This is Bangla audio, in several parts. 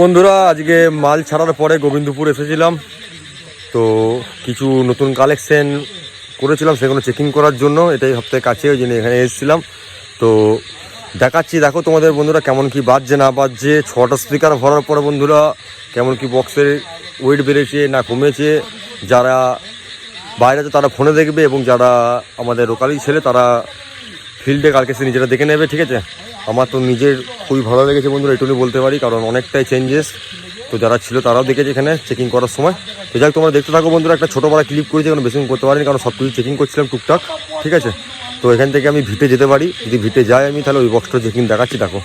বন্ধুরা, আজকে মাল ছাড়ার পরে গোবিন্দপুর এসেছিলাম। তো কিছু নতুন কালেকশন করেছিলাম, সেগুলো চেকিং করার জন্য। এটাই সপ্তাহে কাছে ওই জন্য এখানে এসেছিলাম। তো দেখাচ্ছি, দেখো তোমাদের বন্ধুরা কেমন কি বাজছে, না বাজছে। ছটা স্পিকার ভরার পরে বন্ধুরা, কেমন কি বক্সের ওয়েট বেড়েছে, না কমেছে। যারা বাইরে আছে, তারা ফোনে দেখবে এবং যারা আমাদের লোকালি ছেলে, তারা ফিল্ডে কালকে সে নিজেরা দেখে নেবে, ঠিক আছে? আমার তো নিজের খুবই ভালো লেগেছে বন্ধুরা, এটুকুনি বলতে পারি, কারণ অনেকটাই চেঞ্জেস তো যারা ছিল তারাও দেখেছে এখানে চেকিং করার সময়। তো যাই হোক, তোমরা দেখতে থাকো বন্ধুরা, একটা ছোটো বড় ক্লিপ করেছি, এখন বেশি করতে পারিনি, কারণ সব কিছু চেকিং করছিলাম টুকটাক, ঠিক আছে? তো এখান থেকে আমি ভিটে যেতে পারি, যদি ভিটে যাই আমি, তাহলে ওই বক্সটা চেকিং দেখাচ্ছি, দেখো।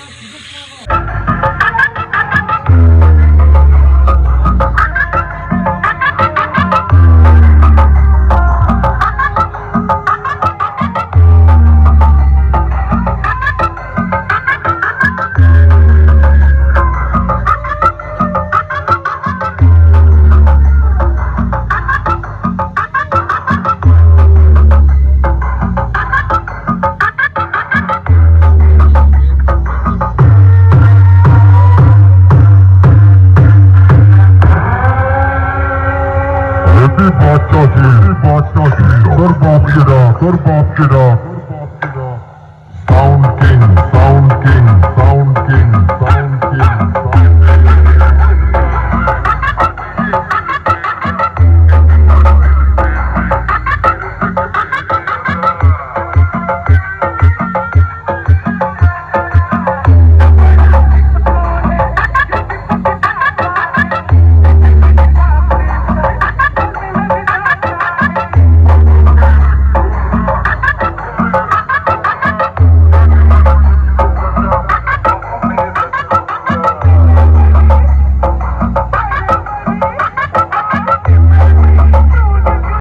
ਸਿੱਧੇ ਬਾਦਸ਼ਾਹ ਜੀ ਬਾਦਸ਼ਾਹ ਜੀ ਸਰਬਾਪ ਜਿਹੜਾ ਸਰਬਾਪ ਜਿਹੜਾ ਸਾਊਂਡ ਕਿੰਗ